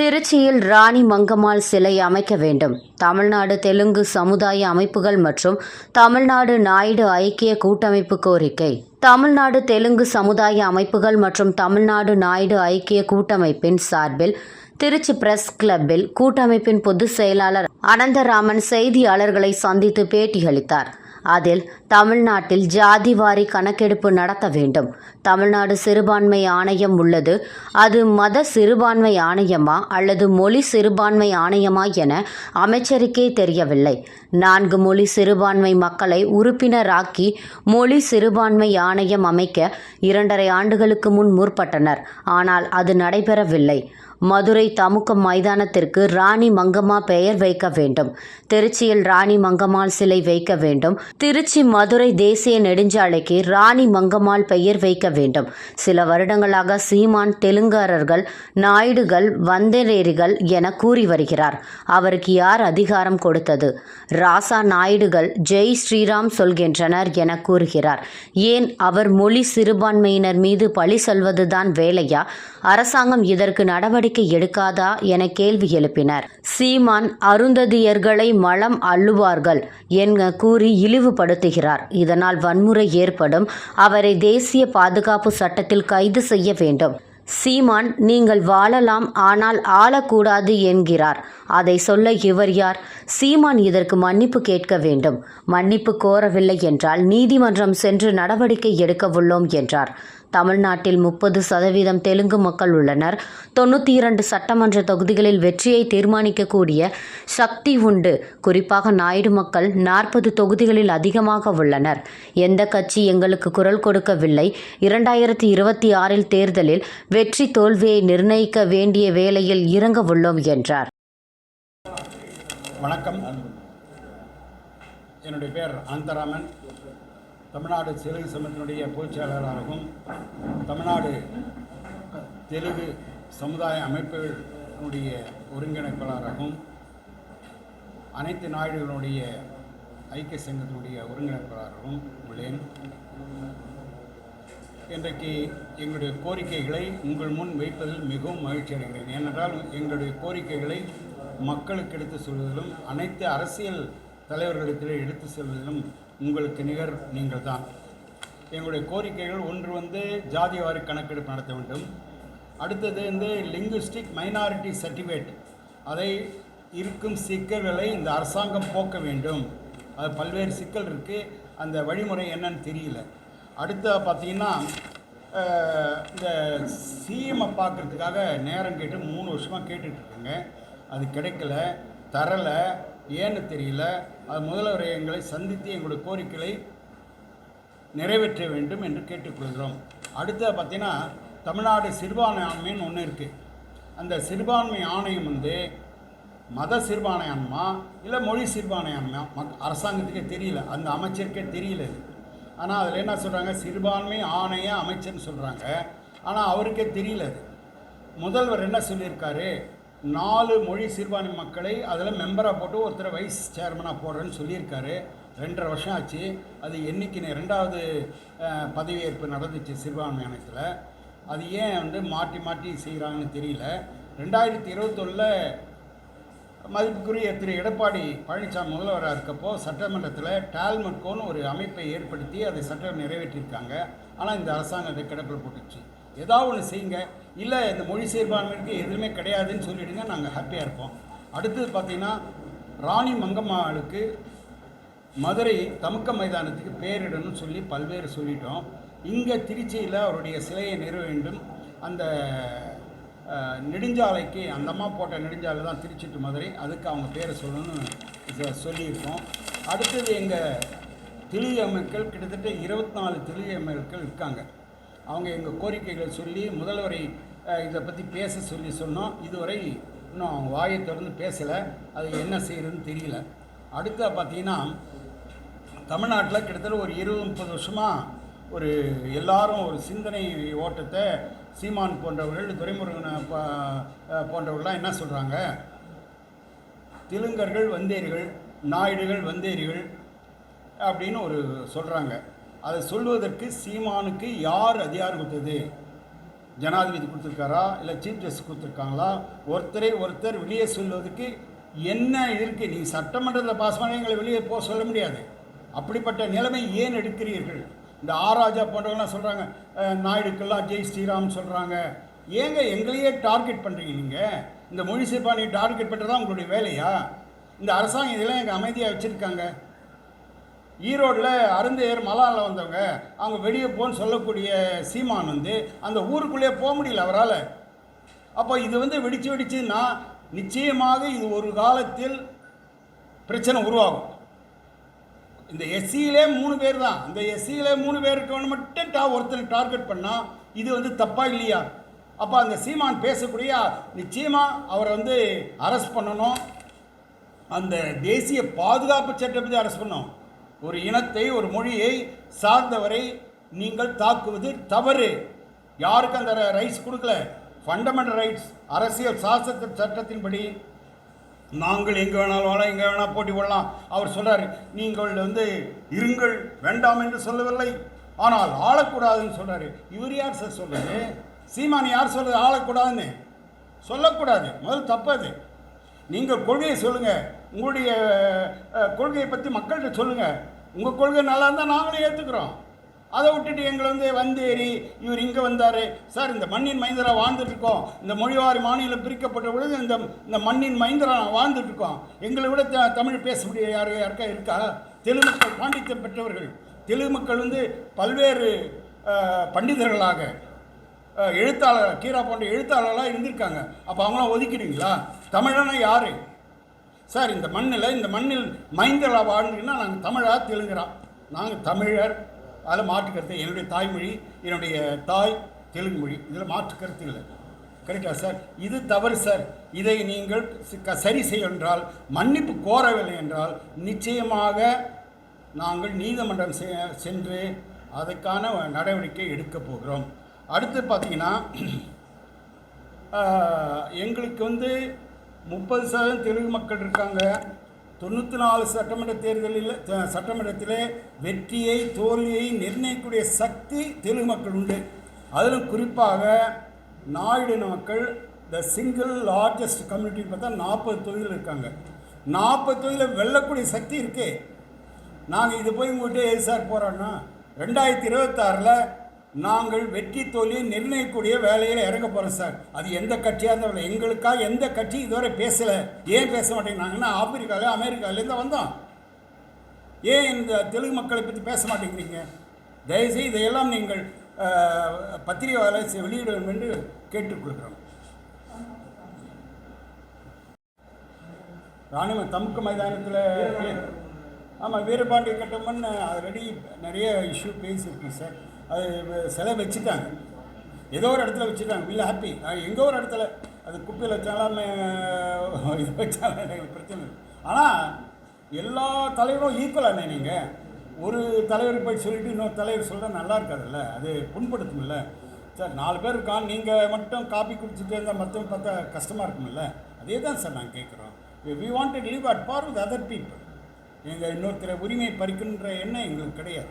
திருச்சியில் ராணி மங்கம்மாள் சிலை அமைக்க வேண்டும். தமிழ்நாடு தெலுங்கு சமுதாய அமைப்புகள் மற்றும் தமிழ்நாடு நாயுடு ஐக்கிய கூட்டமைப்பு கோரிக்கை. தமிழ்நாடு தெலுங்கு சமுதாய அமைப்புகள் மற்றும் தமிழ்நாடு நாயுடு ஐக்கிய கூட்டமைப்பின் சார்பில் திருச்சி பிரஸ் கிளப்பில் கூட்டமைப்பின் பொதுச் செயலாளர் அனந்தராமன் செய்தியாளர்களை சந்தித்து பேட்டியளித்தார். அதில் தமிழ்நாட்டில் ஜாதிவாரி கணக்கெடுப்பு நடத்த வேண்டும். தமிழ்நாடு சிறுபான்மை ஆணையம் உள்ளது. அது மத சிறுபான்மை ஆணையமா அல்லது மொழி சிறுபான்மை ஆணையமா என அமைச்சருக்கே தெரியவில்லை. நான்கு மொழி சிறுபான்மை மக்களை உறுப்பினராக்கி மொழி சிறுபான்மை ஆணையம் அமைக்க இரண்டரை ஆண்டுகளுக்கு முன் முற்பட்டனர். ஆனால் அது நடைபெறவில்லை. மதுரை தமுக்கம் மைதானத்திற்கு ராணி மங்கம்மா பெயர் வைக்க வேண்டும். திருச்சியில் ராணி மங்கம்மாள் சிலை வைக்க வேண்டும். திருச்சி மதுரை தேசிய நெடுஞ்சாலைக்கு ராணி மங்கம்மாள் பெயர் வைக்க வேண்டும். சில வருடங்களாக சீமான் தெலுங்காரர்கள் நாயுடுகள் வந்தரேரிகள் என கூறி வருகிறார். அவருக்கு யார் அதிகாரம் கொடுத்தது? ராசா நாயுடுகள் ஜெய் ஸ்ரீராம் சொல்கின்றனர் என கூறுகிறார். ஏன் அவர் மொழி சிறுபான்மையினர் மீது பழி சொல்வதுதான் வேலையா? அரசாங்கம் இதற்கு நடவடிக்கை எடுக்காதா என கேள்வி எழுப்பினர். சீமான் அருந்ததியர்களை மலம் அள்ளுவார்கள் என கூறி இழிவுபடுத்துகிறார். இதனால் வன்முறை ஏற்படும். அவரை தேசிய பாதுகாப்பு சட்டத்தில் கைது செய்ய வேண்டும். சீமான் நீங்கள் வாழலாம் ஆனால் ஆளக்கூடாது என்கிறார். அதை சொல்ல இவர் யார்? சீமான் இதற்கு மன்னிப்பு கேட்க வேண்டும். மன்னிப்பு கோரவில்லை என்றால் நீதிமன்றம் சென்று நடவடிக்கை எடுக்க உள்ளோம் என்றார். தமிழ்நாட்டில் முப்பது சதவீதம் தெலுங்கு மக்கள் உள்ளனர். தொண்ணூற்றி இரண்டு சட்டமன்ற தொகுதிகளில் வெற்றியை தீர்மானிக்கக்கூடிய சக்தி உண்டு. குறிப்பாக நாயுடு மக்கள் நாற்பது தொகுதிகளில் அதிகமாக உள்ளனர். எந்த கட்சி எங்களுக்கு குரல் கொடுக்கவில்லை. இரண்டாயிரத்தி இருபத்தி ஆறில் தேர்தலில் வெற்றி தோல்வியை நிர்ணயிக்க வேண்டிய வேளையில் இறங்க உள்ளோம் என்றார். வணக்கம். என்னுடைய பேர் அனந்தராமன் தமிழ்நாடு சிலை சமத்தினுடைய பொதுச்செயலாளராகவும் தமிழ்நாடு தெலுங்கு சமுதாய அமைப்புகளுடைய ஒருங்கிணைப்பாளராகவும் அனைத்து நாடுகளுடைய ஐக்கிய சங்கத்தினுடைய ஒருங்கிணைப்பாளராகவும் உள்ளேன். இன்றைக்கு எங்களுடைய கோரிக்கைகளை உங்கள் முன் வைப்பதில் மிகவும் மகிழ்ச்சி அடைகிறேன். ஏனென்றால் எங்களுடைய கோரிக்கைகளை மக்களுக்கு எடுத்து சொல்வதிலும் அனைத்து அரசியல் தலைவர்களிடத்திலே எடுத்து செல்வதிலும் உங்களுக்கு நிகர் நீங்கள் தான் எங்களுடைய கோரிக்கைகள் ஒன்று வந்து ஜாதிவாரி கணக்கெடுப்பு நடத்த வேண்டும். அடுத்தது வந்து லிங்குஸ்டிக் மைனாரிட்டி சர்டிஃபிகேட் அதை இருக்கும் சிக்கல்களை இந்த அரசாங்கம் போக்க வேண்டும். அது பல்வேறு சிக்கல் இருக்குது அந்த வழிமுறை என்னன்னு தெரியல. அடுத்த பார்த்தீங்கன்னா இந்த சிஎம்ஐ பார்க்குறதுக்காக நேரம் கேட்டு மூணு வருஷமாக கேட்டுட்ருக்கேங்க அது கிடைக்கல தரலை. ஏன்னு தெரியல. அது முதல்வர் எங்களை சந்தித்து எங்களுடைய கோரிக்கைகளை நிறைவேற்ற வேண்டும் என்று கேட்டுக்கொள்கிறோம். அடுத்தது பார்த்தீங்கன்னா தமிழ்நாடு சிறுபான்மை ஆண்மைன்னு ஒன்று இருக்குது அந்த சிறுபான்மை ஆணையம் வந்து மத சிறுபான்மை ஆணையமா இல்லை மொழி சிறுபான்மை ஆணையமா மக் அரசாங்கத்துக்கே தெரியல. அந்த அமைச்சருக்கே தெரியல இது. ஆனால் அதில் என்ன சொல்கிறாங்க சிறுபான்மை ஆணைய அமைச்சர்னு சொல்கிறாங்க ஆனால் அவருக்கே தெரியல அது. முதல்வர் என்ன சொல்லியிருக்காரு? நாலு மொழி சிறுபான்மை மக்களை அதில் மெம்பராக போட்டு ஒருத்தர் வைஸ் சேர்மனாக போடுறேன்னு சொல்லியிருக்காரு. ரெண்டரை வருஷம் ஆச்சு. அது என்றைக்கு ரெண்டாவது பதவியேற்பு நடந்துச்சு சிறுபான்மை ஆணையத்தில். அது ஏன் வந்து மாற்றி மாற்றி செய்கிறாங்கன்னு தெரியல. ரெண்டாயிரத்தி இருபத்தொன்னில் மதிப்புக்குரிய திரு எடப்பாடி பழனிசாமி முதல்வராக இருக்கப்போ சட்டமன்றத்தில் டால்மட்கோன்னு ஒரு அமைப்பை ஏற்படுத்தி அதை சட்டம் நிறைவேற்றியிருக்காங்க ஆனால் இந்த அரசாங்கம் அதை கிடப்பில் போட்டுச்சு. ஏதாவது ஒன்று செய்யுங்க. இல்லை இந்த மொழி சிறுபான்மைக்கு எதுவுமே கிடையாதுன்னு சொல்லிவிடுங்க நாங்கள் ஹாப்பியாக இருப்போம். அடுத்தது பார்த்தீங்கன்னா ராணி மங்கம்மாளுக்கு மதுரை தமுக்க மைதானத்துக்கு பேரிடணும்னு சொல்லி பல்வேறு சொல்லிட்டோம். இங்கே திருச்சியில் அவருடைய சிலையை நிறுவ வேண்டும். அந்த நெடுஞ்சாலைக்கு அந்த அம்மா போட்ட நெடுஞ்சாலை தான் திருச்சி டு மதுரை. அதுக்கு அவங்க பேரை சொல்லணும்னு சொல்லியிருக்கோம். அடுத்தது எங்கள் தெளிய மக்கள் கிட்டத்தட்ட இருபத்தி நாலு தெளிய மக்கள் இருக்காங்க. அவங்க எங்கள் கோரிக்கைகளை சொல்லி முதல்வரை இதை பற்றி பேச சொல்லி சொன்னோம். இதுவரை இன்னும் அவங்க வாயை திறந்து பேசலை. அது என்ன செய்கிறதுன்னு தெரியல. அடுத்த பார்த்தீங்கன்னா தமிழ்நாட்டில் கிட்டத்தட்ட ஒரு இருபது முப்பது வருஷமாக ஒரு எல்லாரும் ஒரு சிந்தனை ஓட்டத்தை சீமான் போன்றவர்கள் துரைமுருகன் போன்றவர்கள்லாம் என்ன சொல்கிறாங்க தெலுங்கர்கள் வந்தேரிகள் நாயுடுகள் வந்தேரிகள் அப்படின்னு ஒரு சொல்கிறாங்க அதை சொல்வதற்கு சீமானுக்கு யார் அதிகாரம் கொடுத்தது? ஜனாதிபதி கொடுத்துருக்காரா? இல்லை சீஃப் ஜஸ்டிஸ் கொடுத்துருக்காங்களா? ஒருத்தரை ஒருத்தர் வெளியே சொல்வதற்கு என்ன இருக்குது நீ சட்டமன்றத்தில் பாஸ் பண்ண எங்களை வெளியே போக சொல்ல முடியாது. அப்படிப்பட்ட நிலைமை ஏன் எடுக்கிறீர்கள்? இந்த ஆராஜா போன்றவங்களாம் சொல்கிறாங்க நாயுடுக்கெல்லாம் ஜெய் ஸ்ரீராம் சொல்கிறாங்க ஏங்க எங்களையே டார்கெட் பண்ணுறீங்க நீங்கள் இந்த மொழி சிப்பாணி டார்கெட் பண்ணுறதா உங்களுடைய வேலையா? இந்த அரசாங்கம் இதெல்லாம் எங்கள் அமைதியாக வச்சுருக்காங்க? ஈரோட்டில் அருந்தையர் மலாலில் வந்தவங்க அவங்க வெளியே போன்னு சொல்லக்கூடிய சீமான் வந்து அந்த ஊருக்குள்ளேயே போக முடியல அவரால். அப்போ இது வந்து வெடிச்சு வெடிச்சுன்னா நிச்சயமாக இது ஒரு காலத்தில் பிரச்சனை உருவாகும். இந்த எஸ்சியிலே மூணு பேர் தான். இந்த எஸ்சியிலே மூணு பேருக்கு மட்டும் டா ஒருத்தனை டார்கெட் பண்ணால் இது வந்து தப்பா இல்லையா? அப்போ அந்த சீமான் பேசக்கூடிய நிச்சயமாக அவரை வந்து அரெஸ்ட் பண்ணணும். அந்த தேசிய பாதுகாப்பு சட்டப்படி அரெஸ்ட் பண்ணணும். ஒரு இனத்தை ஒரு மொழியை சார்ந்தவரை நீங்கள் தாக்குவது தவறு. யாருக்கு அந்த ரைட்ஸ் கொடுக்கல? ஃபண்டமெண்டல் ரைட்ஸ் அரசியல் சாசன சட்டத்தின்படி. நாங்கள் எங்கே வேணாலும் வாழலாம் எங்கே வேணால் போட்டி போடலாம். அவர் சொல்கிறார் நீங்கள் வந்து இருங்கள் வேண்டாம் என்று சொல்லவில்லை. ஆனால் ஆளக்கூடாதுன்னு சொல்கிறாரு இவர் யார் சார் சொல்கிறது சீமான் யார் சொல்கிறது ஆளக்கூடாதுன்னு. சொல்லக்கூடாது. முதல் தப்பது நீங்கள் கொள்கையை சொல்லுங்கள் உங்களுடைய கொள்கையை பற்றி மக்கள்கிட்ட சொல்லுங்கள் உங்கள் கொள்கை நல்லா இருந்தால் நாங்களும் ஏற்றுக்கிறோம் அதை விட்டுட்டு எங்களை வந்து வந்தேறி இவர் இங்கே வந்தார். சார் இந்த மண்ணின் மைந்தராக வாழ்ந்துட்டுருக்கோம். இந்த மொழிவாரி மாநிலம் பிரிக்கப்பட்ட பொழுது இந்த இந்த மண்ணின் மைந்தராக நான் எங்களை விட த- தமிழ் பேச முடிய யார் யாருக்கா இருக்கா? தெலுங்கு மக்கள் பாண்டித்தியம் பெற்றவர்கள். தெலுங்கு மக்கள் வந்து பல்வேறு பண்டிதர்களாக எழுத்தாளர் கீரா போன்ற எழுத்தாளர்களாக இருந்திருக்காங்க. அப்போ அவங்களாம் ஒதுக்கிடுவீங்களா? தமிழனா யார்? சார் இந்த மண்ணில் இந்த மண்ணில் மைந்தர்களாக வாழ்ந்தீங்கன்னா நாங்கள் தமிழா தெலுங்குறா நாங்கள் தமிழர். அதில் மாற்று கருத்து என்னுடைய தாய்மொழி என்னுடைய தாய் தெலுங்கு மொழி. இதில் மாற்று கருத்து இல்லை. கரெக்டா சார்? இது தவறு சார். இதை நீங்கள் சரி செய்ய என்றால் மன்னிப்பு கோரவில்லை என்றால் நிச்சயமாக நாங்கள் நீதிமன்றம் செ- சென்று அதுக்கான நடவடிக்கை எடுக்க போகிறோம். அடுத்து பார்த்தீங்கன்னா எங்களுக்கு வந்து முப்பது சதவீதம் தெலுங்கு மக்கள் இருக்காங்க. தொண்ணூற்றி நாலு சட்டமன்ற தேர்தலில் சட்டமன்றத்தில் வெற்றியை தோல்வியை நிர்ணயிக்கக்கூடிய சக்தி தெலுங்கு மக்கள் உண்டு. அதிலும் குறிப்பாக நாயுடு மக்கள் த சிங்கிள் லார்ஜஸ்ட் கம்யூனிட்டின்னு பார்த்தா நாற்பது தொகுதியில் இருக்காங்க. நாற்பது தொகுதியில் வெல்லக்கூடிய சக்தி இருக்கே. நாங்கள் இது போய் உங்கள்கிட்ட எது சார் போகிறோன்னா ரெண்டாயிரத்தி இருபத்தாறில் நாங்கள் வெற்றி தோல்வியை நிர்ணயிக்கக்கூடிய வேலையில் இறங்க போகிறோம் சார். அது எந்த கட்சியாக இருந்தாலும் எங்களுக்காக எந்த கட்சி இதுவரை பேசலை. ஏன் பேச மாட்டேங்கிறாங்கன்னா ஆப்பிரிக்காவில் அமெரிக்காவிலேருந்து வந்தோம். ஏன் இந்த தெலுங்கு மக்களை பற்றி பேச மாட்டேங்கிறீங்க? தயவுசெய்து இதையெல்லாம் நீங்கள் அஹ், பத்திரிகை வேலை வெளியிட வேண்டும் என்று கேட்டுக்கொள்கிறோம். ராணிம தமுக்கு மைதானத்தில் ஆமாம் வீரபாண்டிய கட்டம்மன் ஆல்ரெடி நிறைய இஷ்யூ பேசியிருக்கு சார். அது சிலை வச்சுட்டாங்க. ஏதோ ஒரு இடத்துல வச்சுட்டாங்க. வில் ஹாப்பி எங்கோ ஒரு இடத்துல. அது குப்பையில் வச்சாலும் இது வச்சாலும் எனக்கு பிரச்சனை இல்லை. ஆனால் எல்லா தலைவரும் ஈக்குவலானே நீங்கள் ஒரு தலைவர் போய் சொல்லிட்டு இன்னொரு தலைவர் சொல்கிறா நல்லா இருக்காதுல்ல? அது புண்படுத்தும்ல. சார் நாலு பேர் இருக்கான். நீங்கள் மட்டும் காப்பி குடிச்சிட்டு இருந்தால் மற்றவங்க பார்த்தா கஷ்டமாக இருக்கும்ல? அதே தான் சார் நாங்கள் கேட்குறோம் we want to live at par with other people எங்கள் இன்னொருத்தர உரிமையை பறிக்கின்ற எண்ணம் எங்களுக்கு கிடையாது.